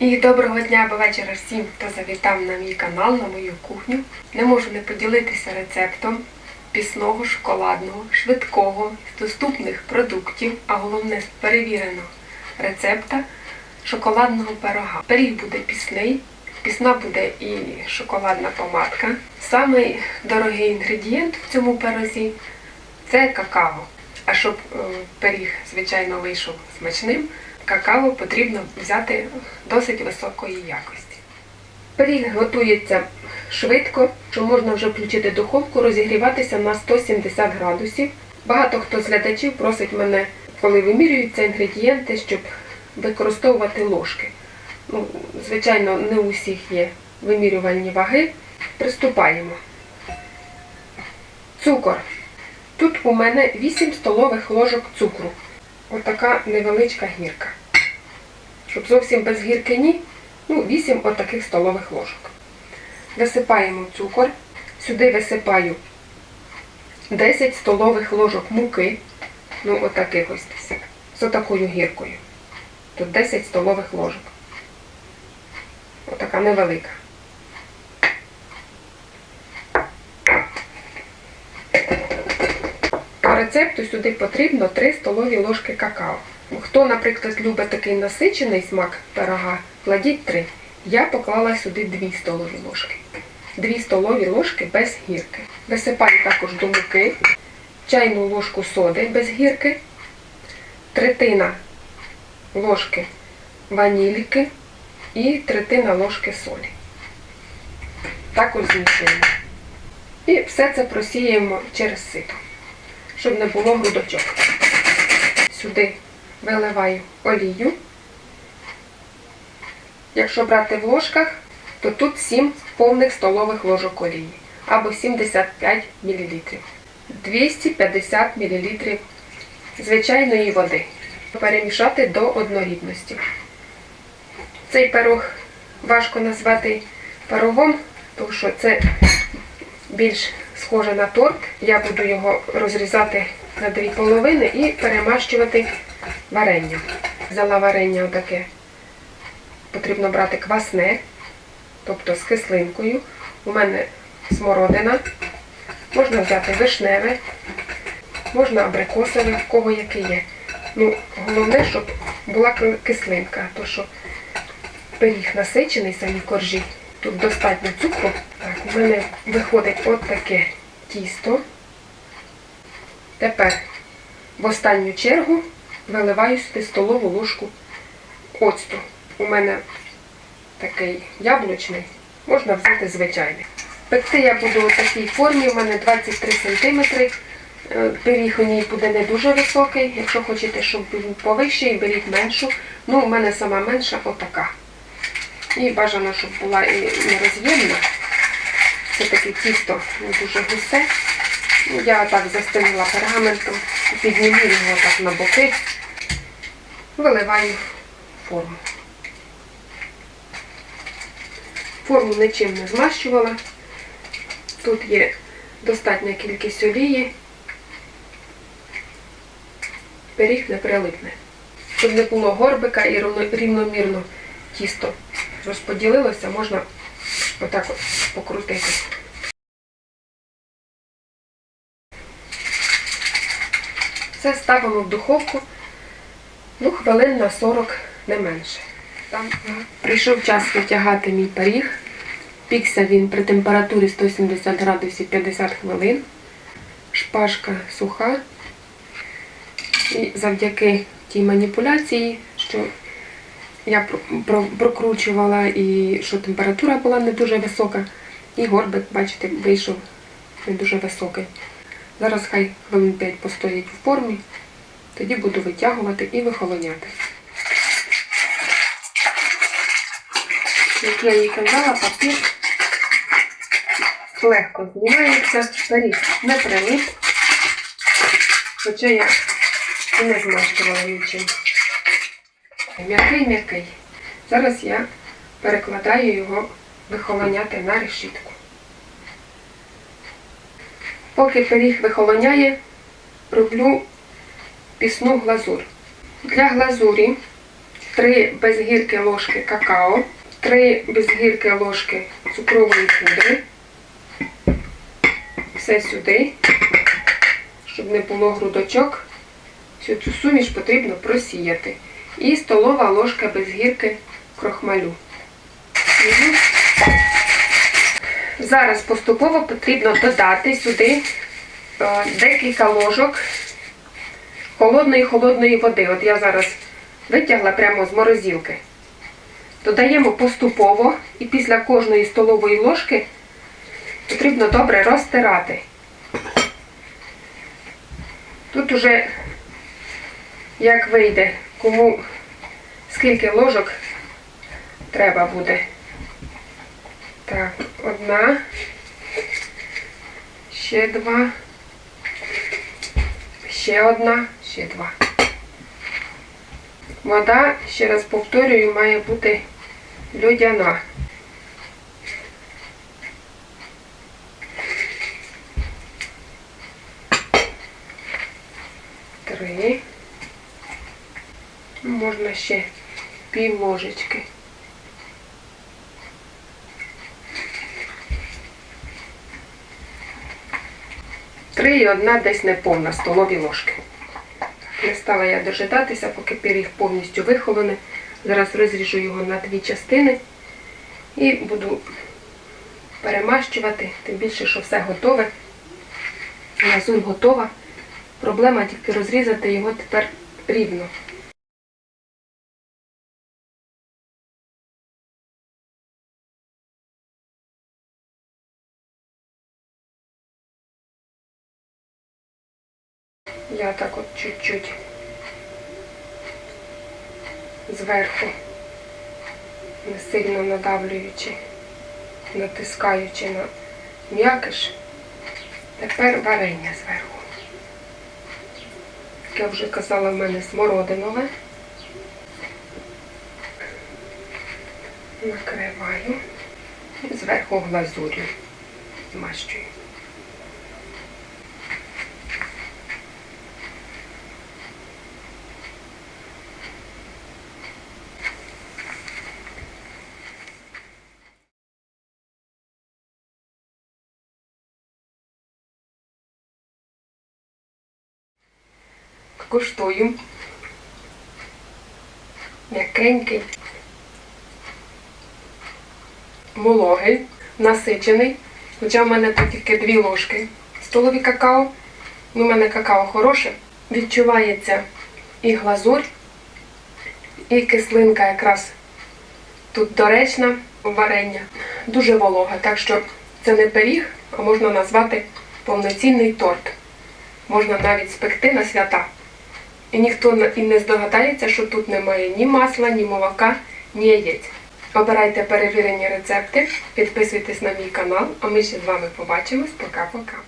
І доброго дня або вечора всім, хто завітав на мій канал, на мою кухню. Не можу не поділитися рецептом пісного, шоколадного, швидкого, з доступних продуктів, а головне з перевіреного рецепта шоколадного пирога. Пиріг буде пісний, пісна буде і шоколадна помадка. Самий дорогий інгредієнт в цьому пирозі це какао. А щоб е, пиріг, звичайно, вийшов смачним, какао потрібно взяти досить високої якості. Пиріг готується швидко, що можна вже включити духовку, розігріватися на 170 градусів. Багато хто з глядачів просить мене, коли вимірюються інгредієнти, щоб використовувати ложки. Ну, звичайно, не у всіх є вимірювальні ваги. Приступаємо. Цукор. Тут у мене 8 столових ложок цукру. Отака невеличка гірка. Щоб зовсім без гірки ні, ну 8 отаких столових ложок. Висипаємо цукор. Сюди висипаю 10 столових ложок муки. Ну, отаких ось десь. З отакою гіркою. Тут 10 столових ложок. Отака невелика. Рецепту сюди потрібно 3 столові ложки какао. Хто, наприклад, любить такий насичений смак пирога, кладіть 3. Я поклала сюди 2 столові ложки. 2 столові ложки без гірки. Висипаю також до муки, чайну ложку соди без гірки, третина ложки ванільки і третина ложки солі. Також змішуємо. І все це просіємо через сито щоб не було грудочок. Сюди виливаю олію. Якщо брати в ложках, то тут 7 повних столових ложок олії або 75 мл. 250 мл звичайної води. Перемішати до однорідності. Цей пирог важко назвати пирогом, тому що це більш схоже на торт. Я буду його розрізати на дві половини і перемащувати варенням. Взяла варення отаке. Потрібно брати квасне, тобто з кислинкою. У мене смородина. Можна взяти вишневе, можна абрикосове, в кого яке є. Ну, Головне, щоб була кислинка, то що пиріг насичений, самі коржі. Тут достатньо цукру. У мене виходить от таке тісто. Тепер в останню чергу виливаю сюди столову ложку оцту. У мене такий яблучний, можна взяти звичайний. Пекти я буду у такій формі, у мене 23 см. Пиріг у ній буде не дуже високий. Якщо хочете, щоб він повищий, беріть меншу. Ну, у мене сама менша отака. І бажано, щоб була і нероз'ємна. Це таке тісто не дуже густе. Я так застелила пергаментом, підніму його так на боки, виливаю форму. Форму нічим не змащувала. Тут є достатня кількість олії. Пиріг не прилипне. Щоб не було горбика і рівномірно тісто розподілилося, можна отак от покрутити. Все ставимо в духовку ну, хвилин на 40 не менше. Там прийшов час витягати мій пиріг. Пікся він при температурі 170 градусів 50 хвилин. Шпажка суха. І завдяки тій маніпуляції, що я прокручувала і що температура була не дуже висока. І горбик, бачите, вийшов не дуже високий. Зараз хай хвилин 5 постоїть в формі, тоді буду витягувати і вихолоняти. Як я їй казала, папір легко знімається, пиріг не прилип, хоча я і не змащувала нічим. М'який-м'який. Зараз я перекладаю його вихолоняти на решітку. Поки пиріг вихолоняє, роблю пісну глазур. Для глазурі 3 безгірки ложки какао, 3 безгірки ложки цукрової пудри. Все сюди, щоб не було грудочок. Всю цю суміш потрібно просіяти. І столова ложка безгірки крохмалю. Зараз поступово потрібно додати сюди е, декілька ложок холодної холодної води. От я зараз витягла прямо з морозилки. Додаємо поступово і після кожної столової ложки потрібно добре розтирати. Тут уже як вийде, кому скільки ложок треба буде. Так, одна, ще два, ще одна, ще два. Вода, ще раз повторюю, має бути льодяна. Три. Можна ще пів ложечки. Три і одна десь неповна столові ложки. Не стала я дожидатися, поки пиріг повністю вихолоне. Зараз розріжу його на дві частини і буду перемащувати, тим більше, що все готове. Глазурь готова. Проблема тільки розрізати його тепер рівно. Я так от чуть-чуть зверху, не сильно надавлюючи, натискаючи на м'якиш. Тепер варення зверху. Як я вже казала, в мене смородинове. Накриваю і зверху глазур'ю змащую. Куштую. М'якенький. Вологий, насичений. Хоча в мене тут тільки дві ложки столові какао. Ну, У мене какао хороше. Відчувається і глазурь, і кислинка якраз тут доречна варення. Дуже волога, так що це не пиріг, а можна назвати повноцінний торт. Можна навіть спекти на свята. І ніхто і не здогадається, що тут немає ні масла, ні молока, ні яєць. Обирайте перевірені рецепти, підписуйтесь на мій канал, а ми ще з вами побачимось. Пока-пока.